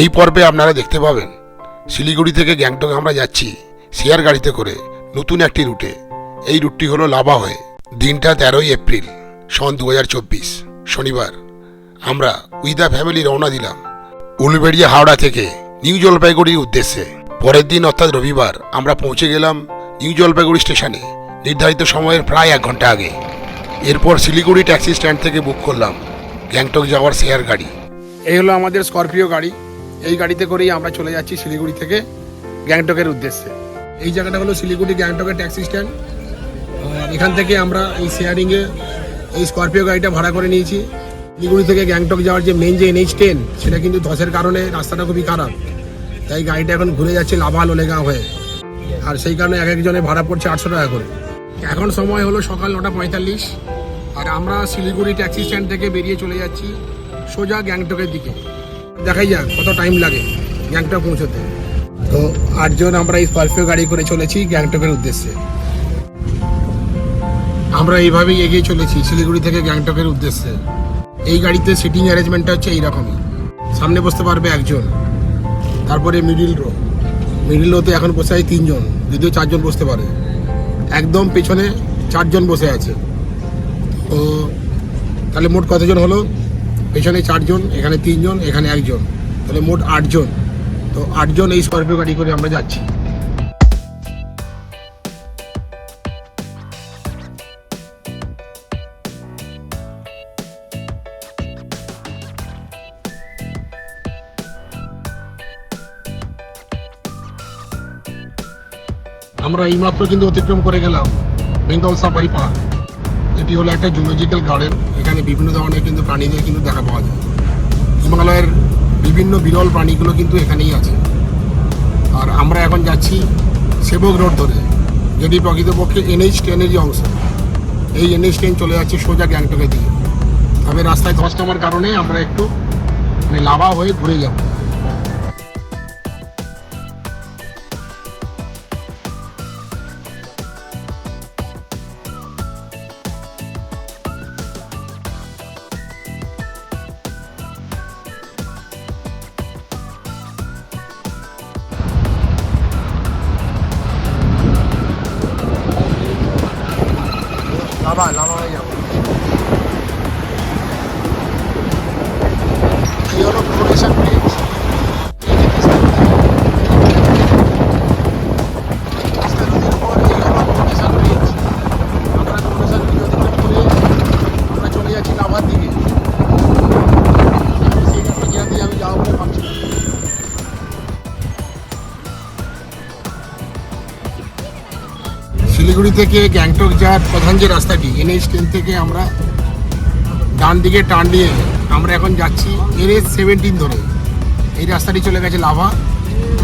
এই পর্বে আপনারা দেখতে পাবেন, শিলিগুড়ি থেকে গ্যাংটক আমরা যাচ্ছি শেয়ার গাড়িতে করে নতুন একটি রুটে। এই রুটটি হলো লাভা হয়ে। দিনটা তেরোই এপ্রিল, সন দু হাজার চব্বিশ, শনিবার। আমরা উইথ দ্য ফ্যামিলি রওনা দিলাম উলুবেড়িয়া হাওড়া থেকে নিউ জলপাইগুড়ির উদ্দেশ্যে। পরের দিন, অর্থাৎ রবিবার, আমরা পৌঁছে গেলাম নিউ জলপাইগুড়ি স্টেশনে, নির্ধারিত সময়ের প্রায় এক ঘণ্টা আগে। এরপর শিলিগুড়ি ট্যাক্সি স্ট্যান্ড থেকে বুক করলাম গ্যাংটক যাওয়ার শেয়ার গাড়ি। এই হলো আমাদের স্করপিও গাড়ি। এই গাড়িতে করেই আমরা চলে যাচ্ছি শিলিগুড়ি থেকে গ্যাংটকের উদ্দেশ্যে। এই জায়গাটা হলো শিলিগুড়ি গ্যাংটকের ট্যাক্সি স্ট্যান্ড। এখান থেকে আমরা এই শেয়ারিংয়ে এই স্করপিও গাড়িটা ভাড়া করে নিয়েছি। শিলিগুড়ি থেকে গ্যাংটক যাওয়ার যে মেন যে এনএইচ টেন সেটা কিন্তু ধসের কারণে রাস্তাটা খুবই খারাপ। তাই গাড়িটা এখন ঘুরে যাচ্ছে লাভা লোলেগাঁও হয়ে। আর সেই কারণে এক একজনের ভাড়া পড়ছে আটশো টাকা করে। এখন সময় হলো সকাল নটা পঁয়তাল্লিশ। আর আমরা শিলিগুড়ি ট্যাক্সি স্ট্যান্ড থেকে বেরিয়ে চলে যাচ্ছি সোজা গ্যাংটকের দিকে। দেখাই যাক, কত টাইম লাগে গ্যাংটক পৌঁছতে। তো আটজন আমরা এই স্করপিও গাড়ি করে চলেছি গ্যাংটকের উদ্দেশ্যে। আমরা এইভাবেই এগিয়ে চলেছি শিলিগুড়ি থেকে গ্যাংটকের উদ্দেশ্যে। এই গাড়িতে সিটিং অ্যারেঞ্জমেন্টটা হচ্ছে এইরকমই। সামনে বসতে পারবে একজন, তারপরে মিডিল রো মিডিল রোতে এখন বসে আছে তিনজন, যদিও চারজন বসতে পারে। একদম পেছনে চারজন বসে আছে। তো তাহলে মোট কতজন হলো? পেছনে চারজন, এখানে তিনজন, এখানে একজন, তাহলে মোট আটজন। তো আটজন এই স্করপিও গাড়ি করে আমরা যাচ্ছি। আমরা এইমাত্র কিন্তু অতিক্রম করে গেলাম, বেঙ্গল সাফারি পার্ক এটি হলো একটা জুলজিক্যাল গার্ডেন এখানে বিভিন্ন ধরনের কিন্তু প্রাণীদের কিন্তু দেখা পাওয়া যায়। হিমালয়ের বিভিন্ন বিরল প্রাণীগুলো কিন্তু এখানেই আছে। আর আমরা এখন যাচ্ছি সেবক রোড ধরে যেটি প্রকৃতপক্ষে এনএইচ টেনেরই অংশ। এই এনএইচ টেন চলে যাচ্ছে সোজা গ্যাংটকের দিকে। তবে রাস্তায় ধস নামার কারণে আমরা একটু মানে লাভা হয়ে ঘুরে যাব। শিলিগুড়ি থেকে গ্যাংটক যাওয়ার প্রধান যে রাস্তাটি, এনএইচ টেন থেকে আমরা ডান দিকে টান নিয়ে আমরা এখন যাচ্ছি এনএইচ সেভেন্টিন ধরে। এই রাস্তাটি চলে গেছে লাভা।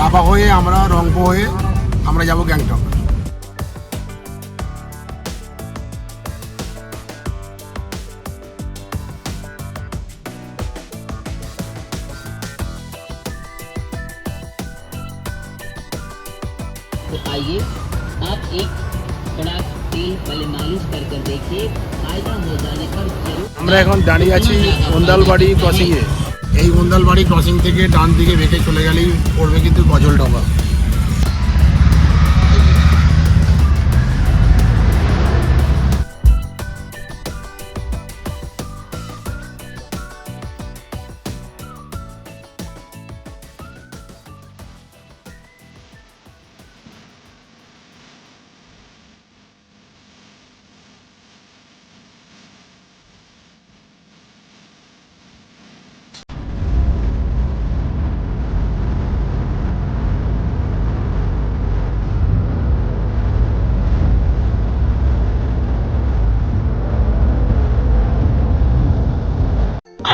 লাভা হয়ে আমরা রংপো হয়ে আমরা যাব গ্যাংটক। আমরা এখন দাঁড়িয়ে আছি ওন্দালবাড়ি ক্রসিংয়ে এই ওন্দালবাড়ি ক্রসিং থেকে ডান দিকে বেঁকে চলে গেলেই পড়বে কিন্তু গজল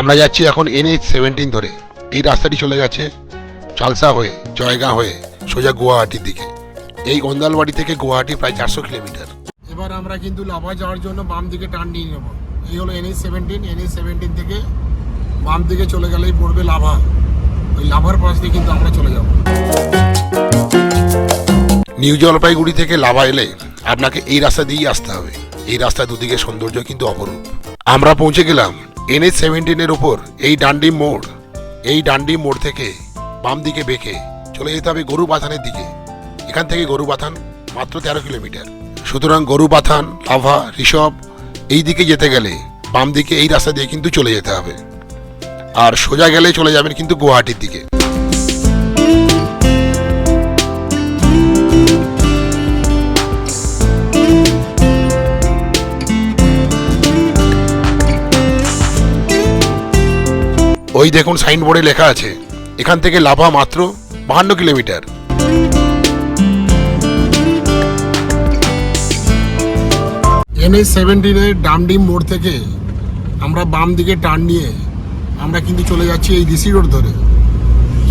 আমরা যাচ্ছি এখন এনএইচ সেভেন্টিন ধরে। এই রাস্তাটি চলে গেছে চালসা হয়ে জয়গাঁ হয়ে সোজা গুয়াহাটির দিকে। এই গন্দালবাড়ি থেকে গুয়াহাটি প্রায় চারশো কিলোমিটার। এবার আমরা কিন্তু লাভা যাওয়ার জন্য বাম দিকে টার্ন নিয়ে নেব। এই হলো এনএইচ সেভেন্টিন এনএইচ সেভেন্টিন থেকে বাম দিকে চলে গেলেই পড়বে লাভা। ওই লাভার পাশ দিয়ে কিন্তু আমরা চলে যাব। নিউ জলপাইগুড়ি থেকে লাভা এলে আপনাকে এই রাস্তা দিয়েই আসতে হবে। এই রাস্তা দুদিকে সৌন্দর্য কিন্তু অপরূপ। আমরা পৌঁছে গেলাম এনএইচ সেভেন্টিনের ওপর এই ডান্ডি মোড়, এই ডান্ডি মোড় থেকে বাম দিকে বেঁকে চলে যেতে হবে গরু বাথানের দিকে। এখান থেকে গরু বাথান মাত্র তেরো কিলোমিটার। সুতরাং গরু বাথান লাভা, ঋষভ, এই দিকে যেতে গেলে বাম দিকে এই রাস্তা দিয়ে কিন্তু চলে যেতে হবে। আর সোজা গেলে চলে যাবেন কিন্তু গুয়াহাটির দিকে। ওই দেখুন সাইনবোর্ডে লেখা আছে, এখান থেকে লাভা মাত্র বাহান্ন কিলোমিটার। এনএস সেভেন্টিনের ডামডিম মোড় থেকে আমরা বাম দিকে টার্ন নিয়ে আমরা কিন্তু চলে যাচ্ছি এই ডিসি রোড ধরে।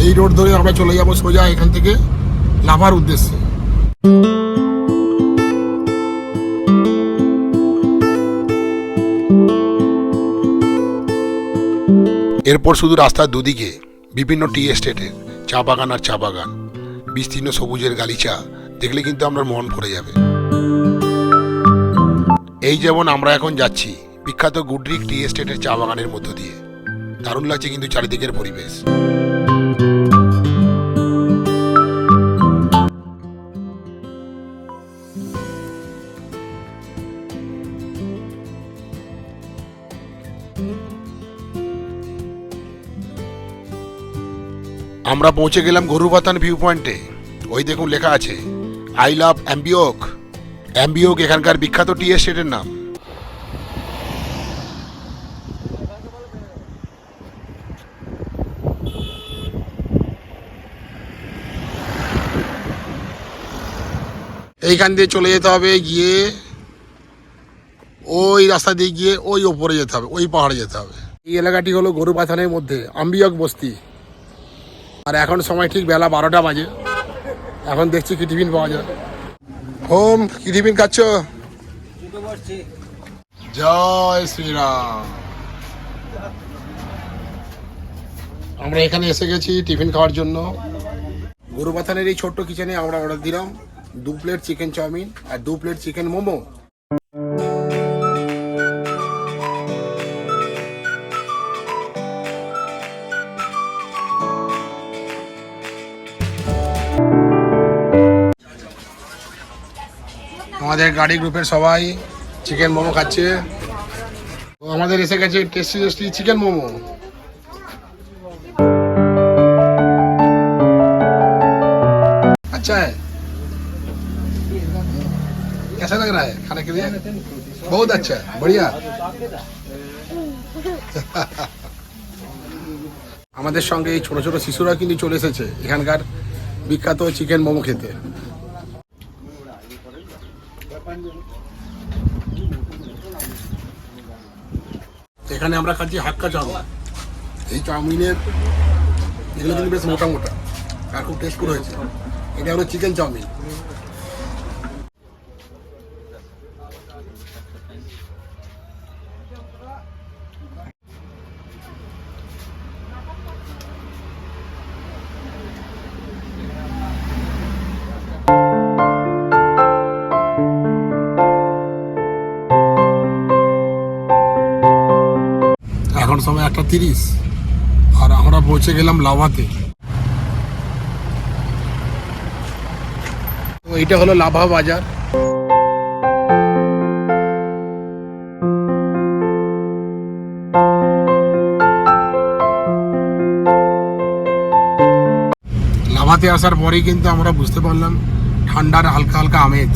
এই রোড ধরে আমরা চলে যাব সোজা এখান থেকে লাভার উদ্দেশ্যে। এরপর শুধু রাস্তার দুদিকে বিভিন্ন টি এস্টেটের চা বাগান আর চা বাগান, বিস্তীর্ণ সবুজের গালিচা দেখলে কিন্তু আপনার মন ভরে যাবে। এই যেমন আমরা এখন যাচ্ছি, বিখ্যাত গুডরিক টি এস্টেটের চা বাগানের মধ্য দিয়ে। দারুণ লাগছে কিন্তু চারিদিকের পরিবেশ। আমরা পৌঁছে গেলাম গরুবাতান ভিউ পয়েন্টে ওই দেখুন লেখা আছে আই লাভ অ্যাম্বিওক অ্যাম্বিওক এখানকার বিখ্যাত টি এস্টেটের নাম। এইখান দিয়ে চলে যেতে হবে, গিয়ে ওই রাস্তা দিয়ে গিয়ে ওই ওপরে যেতে হবে, ওই পাহাড়ে যেতে হবে। এই এলাকাটি হলো গরু পাথানের মধ্যে আম্বিয়ক বস্তি। আর এখন সময় ঠিক বেলা বারোটা বাজে। এখন দেখছি কি টিফিন পাওয়া যায়। হোম, কি টিফিন খাচ্ছ? জয় শ্রীরাম। আমরা এখানে এসে গেছি টিফিন খাওয়ার জন্য। গরু পাথানের এই ছোট্ট কিচেনে আমরা অর্ডার দিলাম দু প্লেট চিকেন চাউমিন আর দু প্লেট চিকেন মোমো। আমাদের গাড়ি গ্রুপের সবাই চিকেন মোমো খাচ্ছে তো আমাদের এসে গেছে টেস্টি টেস্টি চিকেন মোমো अच्छा है कैसा लग रहा है खाने के लिए बहुत अच्छा है बढ़िया আমাদের সঙ্গে এই ছোট ছোট শিশুরা কিন্তু চলে এসেছে এখানকার বিখ্যাত চিকেন মোমো খেতে। এখানে আমরা খাচ্ছি হাক্কা চাউমিন। এই চাউমিনের এগুলো কিন্তু বেশ মোটা মোটা আর খুব টেস্টফুল হয়েছে। এটা হলো চিকেন চাউমিন। এখন সময় একটা তিরিশ। আর আমরা পৌঁছে গেলাম লাভাতে। তো এইটা হলো লাভা বাজার। লাভাতে আসার পরেই কিন্তু আমরা বুঝতে পারলাম ঠান্ডার হালকা হালকা আমেজ।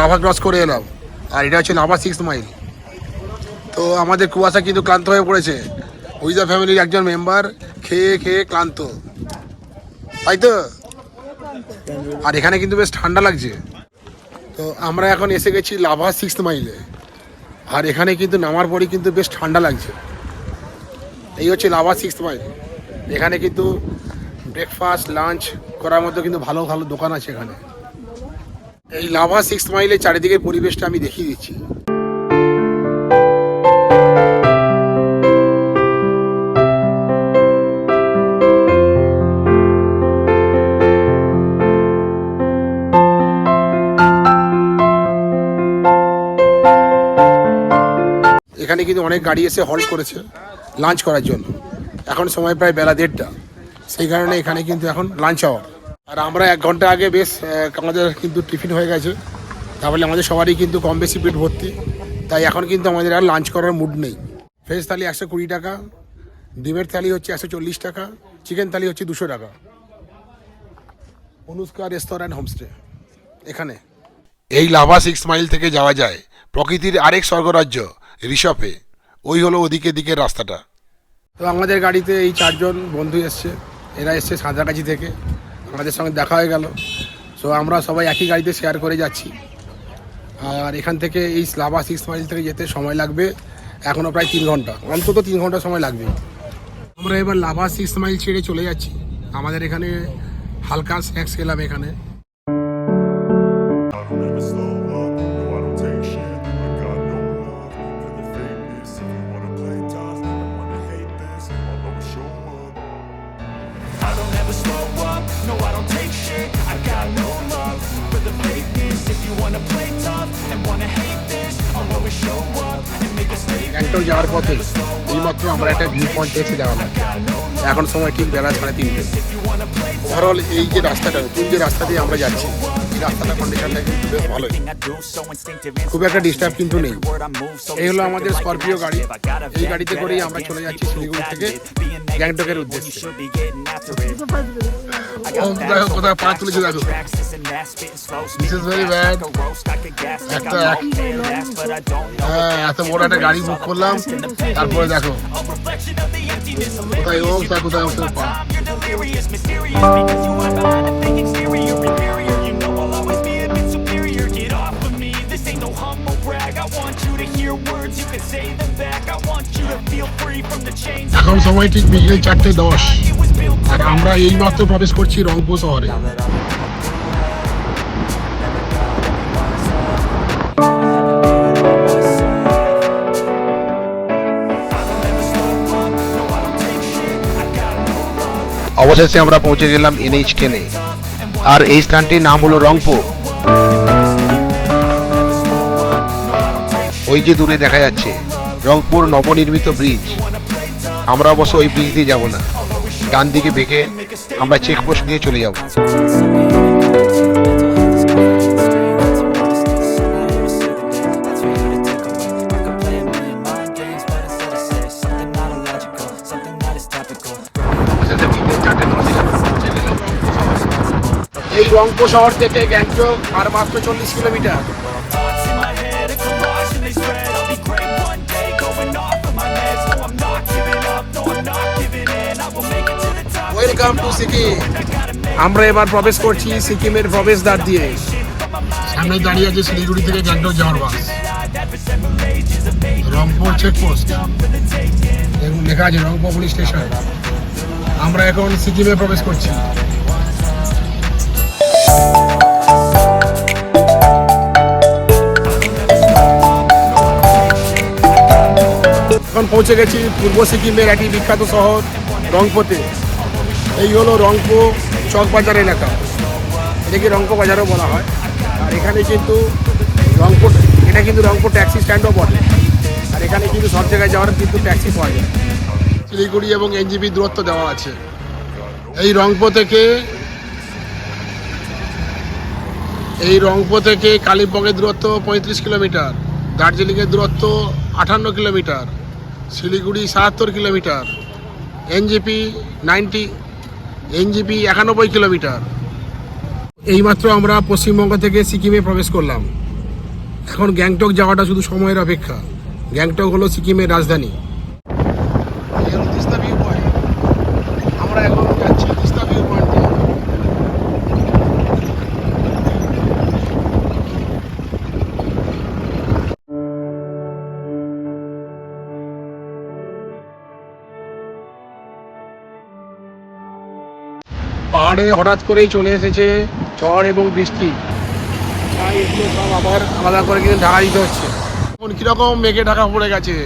লাভা ক্রস করে এলাম। আর এটা হচ্ছে লাভা সিক্স মাইল তো আমাদের কুয়াশা কিন্তু ক্লান্ত হয়ে পড়েছে। উইজা ফ্যামিলির একজন মেম্বার খেয়ে খেয়ে ক্লান্ত। তাই তো? আর এখানে কিন্তু বেশ ঠান্ডা লাগছে। তো আমরা এখন এসে গেছি লাভা সিক্স মাইলে আর এখানে কিন্তু নামার পরই কিন্তু বেশ ঠান্ডা লাগছে। এই হচ্ছে লাভা সিক্স মাইল এখানে কিন্তু ব্রেকফাস্ট লাঞ্চ করার মতো কিন্তু ভালো ভালো দোকান আছে এখানে। এই লাভা সিক্স মাইলের চারিদিকের পরিবেশটা আমি দেখিয়ে দিচ্ছি। এখানে কিন্তু অনেক গাড়ি এসে হল্ট করেছে লাঞ্চ করার জন্য। এখন সময় প্রায় বেলা দেড়টা। সেই কারণে এখানে কিন্তু এখন লাঞ্চ হওয়া আর আমরা এক ঘণ্টা আগে বেশ আমাদের কিন্তু টিফিন হয়ে গেছে। তাহলে আমাদের সবারই কিন্তু কম বেশি পেট ভর্তি। তাই এখন কিন্তু আমাদের আর লাঞ্চ করার মুড নেই। ভেজ থালি একশো কুড়ি টাকা, ডিমের থালি হচ্ছে একশো চল্লিশ টাকা চিকেন থালি হচ্ছে দুশো টাকা। অনুষ্কা রেস্তোরাঁ হোমস্টে এখানে। এই লাভা সিক্স মাইল থেকে যাওয়া যায়। প্রকৃতির আরেক স্বর্গরাজ্য, ঋষভে। ওই হলো ওদিকে দিকের রাস্তাটা। তো আমাদের গাড়িতে এই চারজন বন্ধু এসছে। এরা এসছে সাঁতরাগাছি থেকে। আমাদের সঙ্গে দেখা হয়ে গেল। সো আমরা সবাই একই গাড়িতে শেয়ার করে যাচ্ছি। আর এখান থেকে এই স্লাবা সিক্স মাইল থেকে যেতে সময় লাগবে এখনও প্রায় তিন ঘণ্টা। অন্তত তিন ঘণ্টা সময় লাগবে। আমরা এবার লাভা সিক্স মাইল ছেড়ে চলে যাচ্ছি। আমাদের এখানে হালকা স্ন্যাক্স খেলাম এখানে। গ্যাংটক যাওয়ার পথে এইমাত্র আমরা একটা ভিউ পয়েন্ট এসে যাওয়া এখন সময় ঠিক বেলা সাড়ে তিনটে। ওভারঅল এই যে রাস্তাটা, নতুন যে রাস্তা দিয়ে আমরা যাচ্ছি খুব একটা ডিস্টার্ব কিন্তু নেই। এই হলো আমাদের স্করপিও গাড়ি। এই গাড়িতে করেই আমরা চলে যাচ্ছি শিলিগুড়ি থেকে গ্যাংটকের উদ্দেশ্যে। তারপরে দেখো। কোথায় হোক কোথায় হোক এখন সময় ঠিক বিকেল চারটে দশ। আর আমরা এই মাত্র প্রবেশ করছি রংপুর শহরে। অবশেষে আমরা পৌঁছে গেলাম এনএইচ কেনে আর এই স্থানটির নাম হলো রংপুর। ওই যে দূরে দেখা যাচ্ছে, রংপুর নবনির্মিত ব্রিজ আমরা অবশ্য ওই ব্রিজ দিয়ে যাব না। ডান দিকে বেঁকে আমরা চেকপোস্ট দিয়ে চলে যাব। এই রংপুর শহর থেকে গ্যাংটক আর মাত্র চল্লিশ কিলোমিটার। ওয়েলকাম টু সিকিম আমরা এবার প্রবেশ করছি সিকিমের প্রবেশদ্বার দিয়ে। সামনে দাঁড়িয়ে আছে শিলিগুড়ি থেকে গ্যাংটক যাওয়ার বাস রংপুর চেকপোস্ট দেখুন লেখা আছে রংপুর পুলিশ স্টেশন আমরা এখন সিকিমে প্রবেশ করছি। এখন পৌঁছে গেছি পূর্ব সিকিমের একটি বিখ্যাত শহর রংপুতে এই হলো রংপুর চকবাজার এলাকা। এটাকে রংপুর বাজারও বলা হয়। আর এখানে কিন্তু রংপুর এটা কিন্তু রংপুর ট্যাক্সি স্ট্যান্ডও বলে। আর এখানে কিন্তু সব জায়গায় যাওয়ার কিন্তু ট্যাক্সি পাওয়া যায়। শিলিগুড়ি এবং এনজিবি দূরত্ব দেওয়া আছে। এই রংপুর থেকে এই রংপুর থেকে কালিম্পংয়ের দূরত্ব পঁয়ত্রিশ কিলোমিটার, দার্জিলিংয়ের দূরত্ব আটান্ন কিলোমিটার, শিলিগুড়ি সাহাত্তর কিলোমিটার, এনজিপি নাইনটি এনজিপি একানব্বই কিলোমিটার। এইমাত্র আমরা পশ্চিমবঙ্গ থেকে সিকিমে প্রবেশ করলাম। এখন গ্যাংটক যাওয়াটা শুধু সময়ের অপেক্ষা। গ্যাংটক হলো সিকিমের রাজধানী। পাহাড়ে হঠাৎ করেই চলে এসেছে ঝড় এবং বৃষ্টি। তাই এগুলো সব আবার আলাদা করে কিন্তু ঢাকা দিতে হচ্ছে। এখন কীরকম মেঘে ঢাকা পড়ে গেছে?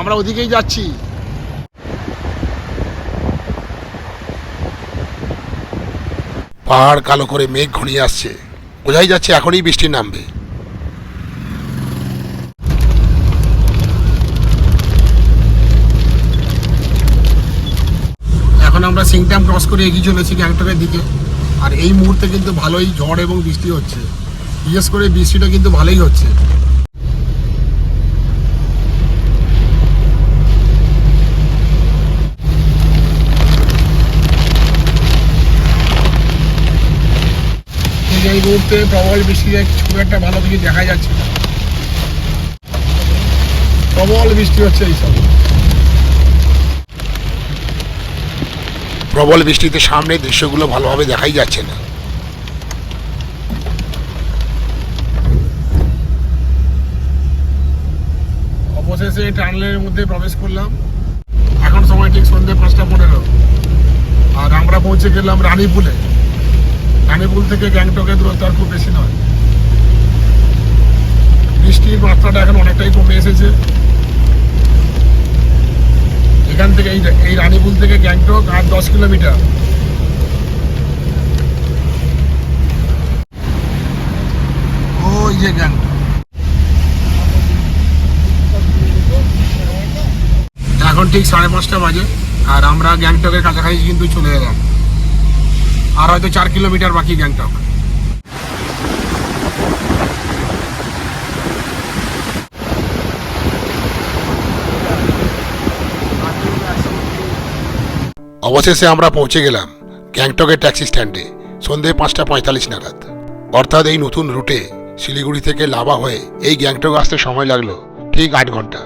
আমরা ওদিকেই যাচ্ছি। পাহাড় কালো করে মেঘ ঘনিয়ে আসছে। বোঝাই যাচ্ছে এখনই বৃষ্টি নামবে। আমরা সিংটাম ক্রস করে এগিয়ে চলেছি গ্যাংটকের দিকে। আর এই মুহূর্তে কিন্তু ভালোই ঝড় এবং বৃষ্টি হচ্ছে। বিশেষ করে বৃষ্টিটা কিন্তু ভালোই হচ্ছে। এই মুহূর্তে প্রবল বৃষ্টিতে খুব একটা ভালো কিছু দেখা যাচ্ছে প্রবল বৃষ্টি হচ্ছে এই প্রবল বৃষ্টিতে সামনে দৃশ্যগুলো ভালোভাবে দেখাই যাচ্ছে না। অবশেষে টানেলের মধ্যে প্রবেশ করলাম। এখন সময় ঠিক সন্ধ্যে পাঁচটা পনেরো। আর আমরা পৌঁছে গেলাম রানীপুলে। রানীপুল থেকে গ্যাংটকের দূরত্ব আর খুব বেশি নয়। বৃষ্টির মাত্রাটা এখন অনেকটাই কমে এসেছে। এখান থেকে, এই এই রানীপুল থেকে গ্যাংটক আর দশ কিলোমিটার। ওই যে গ্যাংটক। এখন ঠিক সাড়ে পাঁচটা বাজে, আর আমরা গ্যাংটকের কাছাকাছি কিন্তু চলে এলাম। আর হয়তো চার কিলোমিটার বাকি গ্যাংটক। অবশেষে আমরা পৌঁছে গেলাম গ্যাংটকের ট্যাক্সি স্ট্যান্ডে। সন্ধে পাঁচটা পঁয়তাল্লিশ নাগাদ। অর্থাৎ এই নতুন রুটে শিলিগুড়ি থেকে লাভা হয়ে এই গ্যাংটক আসতে সময় লাগল ঠিক আট ঘণ্টা।